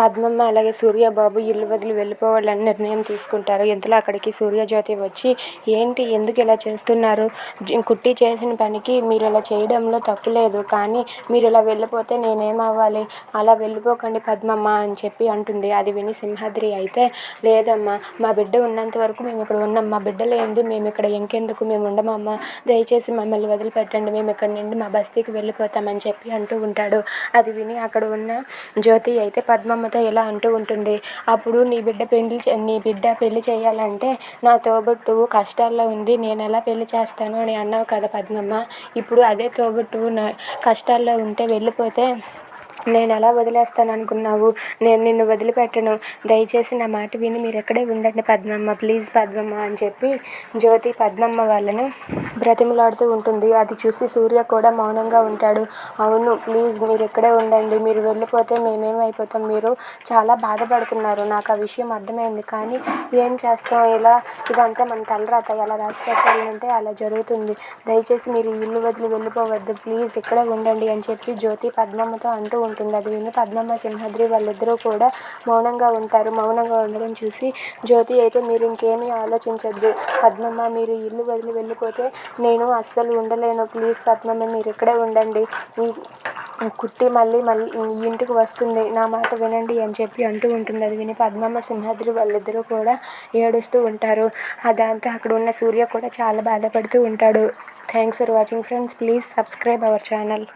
పద్మమ్మ అలాగే సూర్యబాబు ఇల్లు వదిలి వెళ్ళిపోవాలని నిర్ణయం తీసుకుంటారు. ఇంతలో అక్కడికి సూర్యజ్యోతి వచ్చి ఏంటి? ఎందుకు ఇలా చేస్తున్నారు? కుట్టి చేసిన పనికి మీరు ఇలా చేయడంలో తప్పు లేదు. కానీ మీరు ఇలా వెళ్ళిపోతే నేనేమవ్వాలి? అలా వెళ్ళిపోకండి పద్మమ్మ అని చెప్పి అంటుంది. అది విని సింహాద్రి అయితే లేదమ్మా మా బిడ్డ ఉన్నంత వరకు మేము ఇక్కడ ఉన్నాం. మా బిడ్డ లేనిది మేము ఇక్కడ ఇంకెందుకు? మేము ఉండమమ్మా దయచేసి మమ్మల్ని వదిలిపెట్టండి. మేము ఇక్కడ నుండి మా బస్తీకి వెళ్ళిపోతామని చెప్పి అంటూ ఉంటాడు. అది విని అక్కడ ఉన్న జ్యోతి అయితే పద్మమ్మ పద్మమ్మతో ఇలా అంటూ ఉంటుంది. అప్పుడు నీ బిడ్డ పెళ్ళి చే- నీ బిడ్డ పెళ్ళి చేయాలంటే నా తోబుట్టువు కష్టాల్లో ఉంది. నేను ఎలా పెళ్ళి చేస్తాను అని అన్నావు కదా పద్మమ్మ. ఇప్పుడు అదే తోబుట్టువు నా కష్టాల్లో ఉంటే వెళ్ళిపోతే నేను ఎలా వదిలేస్తాను అనుకున్నావు? నేను నిన్ను వదిలిపెట్టను. దయచేసి నా మాట విని మీరు ఎక్కడే ఉండండి పద్మమ్మ. ప్లీజ్ పద్మమ్మ అని చెప్పి జ్యోతి పద్మమ్మ వాళ్ళను బ్రతిమలాడుతూ ఉంటుంది. అది చూసి సూర్య కూడా మౌనంగా ఉంటాడు. అవును ప్లీజ్ మీరు ఇక్కడే ఉండండి. మీరు వెళ్ళిపోతే మేమేమైపోతాం మీరు చాలా బాధపడుతున్నారు. నాకు ఆ విషయం అర్థమైంది. కానీ ఏం చేస్తాం? ఇలా ఇదంతా మన తలరాత. ఎలా రాసి పెట్టాలంటే అలా జరుగుతుంది. దయచేసి మీరు ఇల్లు వదిలి వెళ్ళిపోవద్దు. ప్లీజ్ ఇక్కడే ఉండండి అని చెప్పి జ్యోతి పద్మమ్మతో అంటూ ఉంటుంది. అది విని పద్మమ్మ సింహాద్రి వాళ్ళిద్దరూ కూడా మౌనంగా ఉంటారు. మౌనంగా ఉండడం చూసి జ్యోతి అయితే మీరు ఇంకేమీ ఆలోచించొద్దు. పద్మమ్మ మీరు ఇల్లు వదిలి వెళ్ళిపోతే నేను అస్సలు ఉండలేను. ప్లీజ్ పద్మమ్మ మీరు ఇక్కడే ఉండండి. మీ కుట్టి మళ్ళీ మళ్ళీ ఇంటికి వస్తుంది. నా మాట వినండి అని చెప్పి అంటూ ఉంటుంది. అది విని పద్మమ్మ సింహాద్రి వాళ్ళిద్దరూ కూడా ఏడుస్తూ ఉంటారు. దాంతో అక్కడ ఉన్న సూర్య కూడా చాలా బాధపడుతూ ఉంటాడు. Thanks for watching friends. Please subscribe our channel.